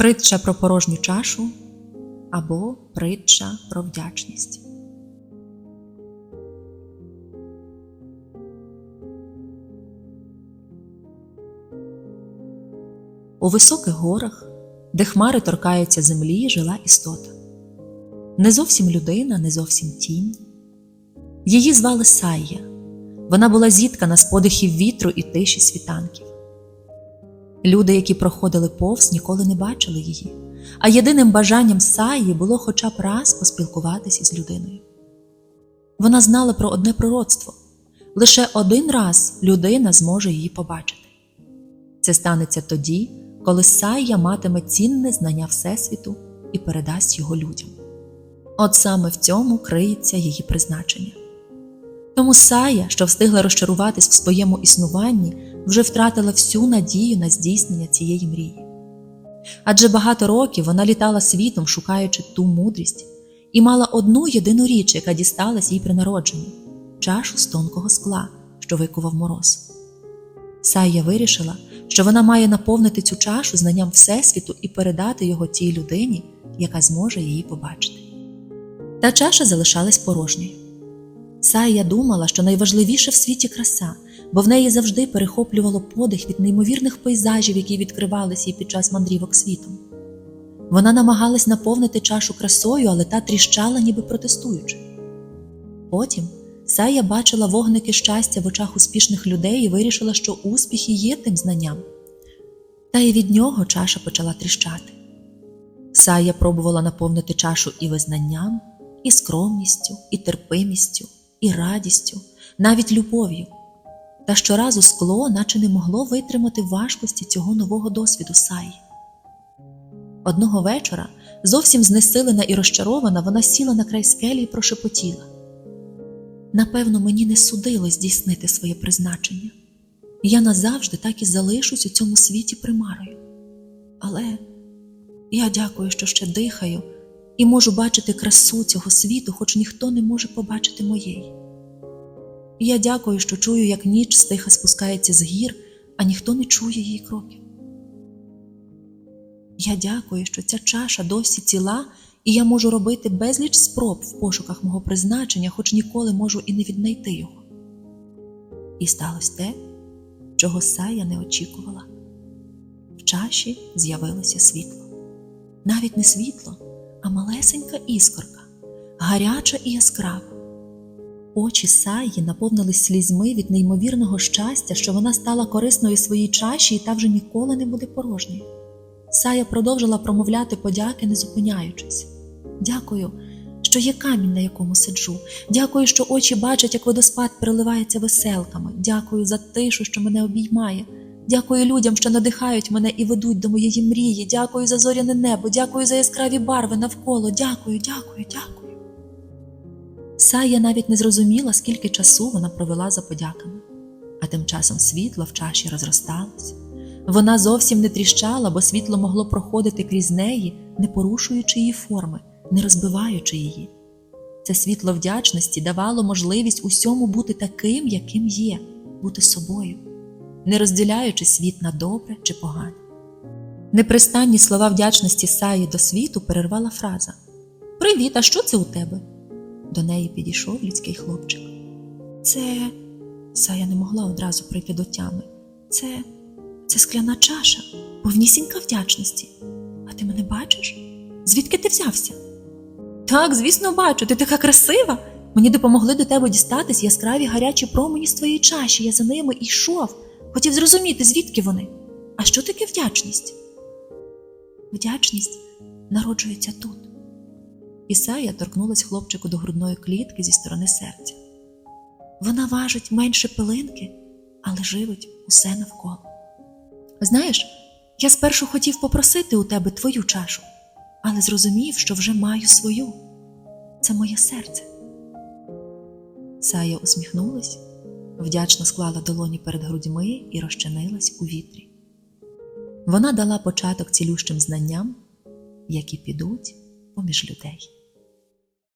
Притча про порожню чашу або притча про вдячність. У високих горах, де хмари торкаються землі, жила істота. Не зовсім людина, не зовсім тінь. Її звали Сая. Вона була зіткана з подихів вітру і тиші світанків. Люди, які проходили повз, ніколи не бачили її, а єдиним бажанням Саї було хоча б раз поспілкуватися з людиною. Вона знала про одне пророцтво лише один раз людина зможе її побачити. Це станеться тоді, коли Сая матиме цінне знання Всесвіту і передасть його людям. От саме в цьому криється її призначення. Тому Сая, що встигла розчаруватись в своєму існуванні, вже втратила всю надію на здійснення цієї мрії. Адже багато років вона літала світом, шукаючи ту мудрість, і мала одну єдину річ, яка дісталась їй при народженні чашу з тонкого скла, що викував мороз. Сая вирішила, що вона має наповнити цю чашу знанням Всесвіту і передати його тій людині, яка зможе її побачити. Та чаша залишалась порожньою. Сая думала, що найважливіше в світі краса, бо в неї завжди перехоплювало подих від неймовірних пейзажів, які відкривалися їй під час мандрівок світом. Вона намагалась наповнити чашу красою, але та тріщала, ніби протестуючи. Потім Сая бачила вогники щастя в очах успішних людей і вирішила, що успіхи є тим знанням. Та й від нього чаша почала тріщати. Сая пробувала наповнити чашу і визнанням, і скромністю, і терпимістю, і радістю, навіть любов'ю. Та щоразу скло, наче не могло витримати важкості цього нового досвіду Саї. Одного вечора, зовсім знесилена і розчарована, вона сіла на край скелі і прошепотіла. Напевно, мені не судилось здійснити своє призначення. Я назавжди так і залишусь у цьому світі примарою. Але я дякую, що ще дихаю і можу бачити красу цього світу, хоч ніхто не може побачити моєї. Я дякую, що чую, як ніч стиха спускається з гір, а ніхто не чує її кроків. Я дякую, що ця чаша досі ціла, і я можу робити безліч спроб в пошуках мого призначення, хоч ніколи можу і не віднайти його. І сталося те, чого Сая не очікувала. В чаші з'явилося світло. Навіть не світло, малесенька іскорка, гаряча і яскрава. Очі Саї наповнились слізьми від неймовірного щастя, що вона стала корисною своїй чаші і та вже ніколи не буде порожньою. Сая продовжила промовляти подяки, не зупиняючись. Дякую, що є камінь, на якому сиджу. Дякую, що очі бачать, як водоспад переливається веселками. Дякую за тишу, що мене обіймає. Дякую людям, що надихають мене і ведуть до моєї мрії. Дякую за зоряне небо, дякую за яскраві барви навколо. Дякую, дякую, дякую. Сая навіть не зрозуміла, скільки часу вона провела за подяками, а тим часом світло в чаші розросталось. Вона зовсім не тріщала, бо світло могло проходити крізь неї, не порушуючи її форми, не розбиваючи її. Це світло вдячності давало можливість усьому бути таким, яким є, бути собою, не розділяючи світ на добре чи погане. Непристанні слова вдячності Саї до світу перервала фраза Привіт, а що це у тебе? До неї підійшов людський хлопчик. Це. Сая не могла одразу прийти до тями. Це. Це скляна чаша, повнісінька вдячності. А ти мене бачиш? Звідки ти взявся? Так, звісно, бачу, ти така красива. Мені допомогли до тебе дістатись яскраві гарячі промені з твоєї чаші. Я за ними йшов, хотів зрозуміти, звідки вони. А що таке вдячність? Вдячність народжується тут. Ісая торкнулась хлопчику до грудної клітки зі сторони серця. Вона важить менше пилинки, але живить усе навколо. Знаєш, я спершу хотів попросити у тебе твою чашу, але зрозумів, що вже маю свою. Це моє серце. Сая усміхнулась, вдячно склала долоні перед грудьми і розчинилась у вітрі. Вона дала початок цілющим знанням, які підуть поміж людей.